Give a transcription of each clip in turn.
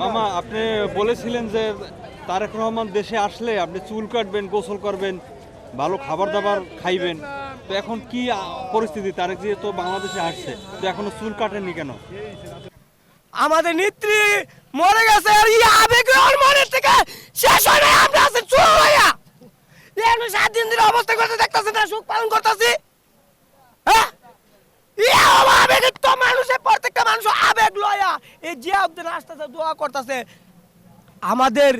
মামা, আপনি বলেছিলেন যে তারেক রহমান দেশে আসলে আপনি চুল কাটবেন, গোসল করবেন, ভালো খাবার দাবার খাইবেন। তো এখন কি পরিস্থিতি? তারেক যেহেতু বাংলাদেশে আসছে, তো এখনও চুল কাটেননি কেন? আমাদের নেত্রী মরে গেছে আর এই আবেগ আর মনের থেকে শেষ হয় নাই, আমরা আছি চুল হইয়া এখনও সাত দিন ধরে অবস্থা করতে দেখতেছে না, সুখ পালন করতেছি। হ্যাঁ? প্রত্যেকটা মানুষ আবেগ লয়া। এই যে আসতেছে আমাদের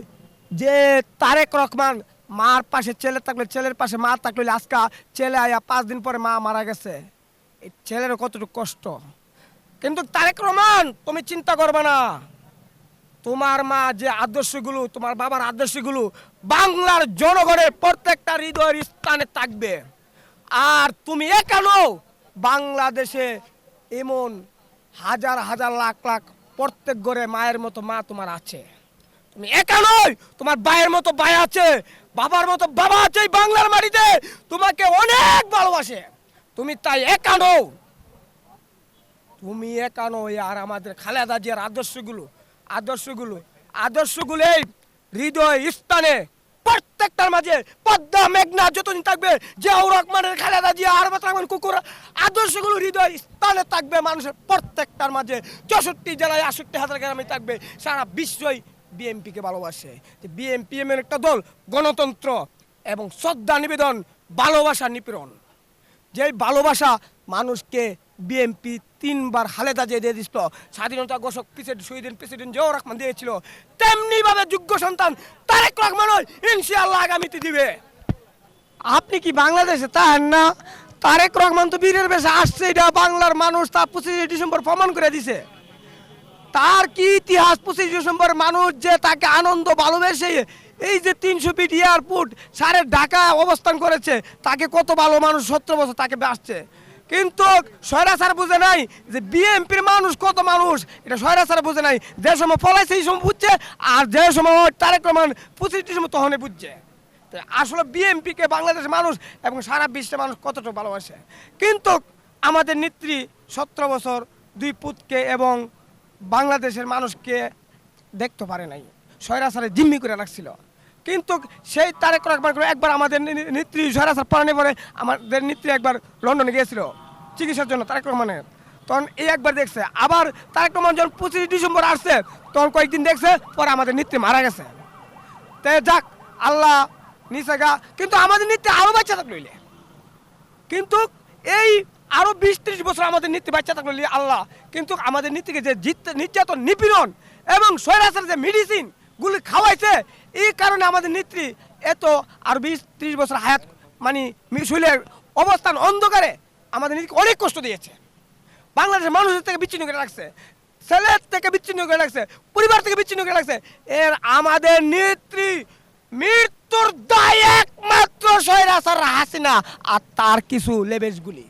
যে তারেক রহমান, মার পাশে ছেলে থাকলে, ছেলের পাশে মা থাকলে, আজকা ছেলে আয়া পাঁচ দিন পরে মা মারা গেছে। এই ছেলের কতটুকু কষ্ট। কিন্তু তারেক রহমান, তুমি চিন্তা করবে না। তোমার মা যে আদর্শগুলো, তোমার বাবার আদর্শগুলো বাংলার জনগণের প্রত্যেকটা হৃদয়ের স্থানে থাকবে। আর তুমি একানো বাংলাদেশে এমন হাজার হাজার, লাখ লাখ প্রত্যেক ঘরে মায়ের মতো মা তোমার আছে। তুমি একা নয় তোমার ভাইয়ের মতো ভাই আছে, বাবার মতো বাবা আছে এই বাংলার মাটিতে, তোমাকে অনেক ভালোবাসে। তুমি তাই একা নও। তুমি একা নয় আর আমাদের খালেদা জিয়ার আদর্শগুলো আদর্শগুলো আদর্শগুলো এই হৃদয় স্থানে প্রত্যেকটার মাঝে, পদ্মা, মেঘনা যতদিন থাকবে, জিয়াউর রহমানের খালেদা জিয়া আর রহমান কুকুর, আদর্শগুলো হৃদয় স্থানে থাকবে মানুষের প্রত্যেকটার মাঝে। চৌষট্টি জেলায় আষট্টি হাজার গ্রামে থাকবে, সারা বিশ্বই বিএনপিকে ভালোবাসে। বিএনপি এমন একটা দল, গণতন্ত্র এবং শ্রদ্ধা নিবেদন, ভালোবাসা নিপীড়ন। যে ভালোবাসা মানুষকে বিএনপি তিনবার হালেদা যে দিয়ে দিছিল। স্বাধীনতা ঘোষক প্রেসিডেন্ট শহীদিন প্রেসিডেন্ট জিয়াউর রহমান দিয়েছিল। তেমনি ভাবে যোগ্য সন্তান তারেক রহমান ইনশাআল্লাহ আগামীতে দিবে। আপনি কি বাংলাদেশে তাহেন না? তারেক রহমান তো বীরের বেশে আসছে, এটা বাংলার মানুষ তা পঁচিশে ডিসেম্বর প্রমাণ করে দিছে। তার কি ইতিহাস পঁচিশ ডিসেম্বর মানুষ যে তাকে আনন্দ ভালোবেসে এই যে তিনশো ফিট এয়ারপোর্ট সারে ঢাকা অবস্থান করেছে, তাকে কত ভালো মানুষ সত্তর বছর তাকে আসছে। কিন্তু সয়রাচার বুঝে নাই যে বিএনপির মানুষ কত মানুষ, এটা সয়রাচার বুঝে নাই। যে সময় ফলাইছে, এই সময় বুঝছে, আর যে সময় তারেক রহমান পঁচিশ ডিসেম্বর তখনই বুঝছে। আসলে বিএনপিকে বাংলাদেশের মানুষ এবং সারা বিশ্বের মানুষ কতটা ভালোবাসে। কিন্তু আমাদের নেত্রী সতেরো বছর দুই পুতকে এবং বাংলাদেশের মানুষকে দেখতে পারে নাই। সয়রাসারে জিম্মি করে রাখছিল। কিন্তু সেই তারেক রহমান একবার আমাদের নেত্রী সয়রাসার পড়ানি পরে আমাদের নেত্রী একবার লন্ডনে গিয়েছিল চিকিৎসার জন্য তারেক রহমানের। তখন এই একবার দেখছে। আবার তারেক রহমান যখন পঁচিশে ডিসেম্বর আসছে, তখন কয়েকদিন দেখছে, পরে আমাদের নেত্রী মারা গেছে। তাই যাক, আল্লাহ নিচে গা। কিন্তু আমাদের নেত্রী আরও বাচ্চা থাকলে কিন্তু এই আরও বিশ ত্রিশ বছর আমাদের নীতি বাচ্চা থাকলে আল্লাহ। কিন্তু আমাদের নীতিকে যে নির্যাতন, নিপীড়ন এবং সৈরাসের যে মেডিসিন গুলি খাওয়াইছে, এই কারণে আমাদের নেত্রী এত আর বিশ, ত্রিশ বছর হায়াত মানে মিশুলের অবস্থান অন্ধকারে আমাদের নীতিকে অনেক কষ্ট দিয়েছে। বাংলাদেশের মানুষের থেকে বিচ্ছিন্ন করে রাখছে, ছেলের থেকে বিচ্ছিন্ন করে রাখছে, পরিবার থেকে বিচ্ছিন্ন করে রাখছে, এর আমাদের নেত্রী মৃত্যুর দায় একমাত্র সৈরাসার হাসিনা আর তার কিছু লেবেশগুলি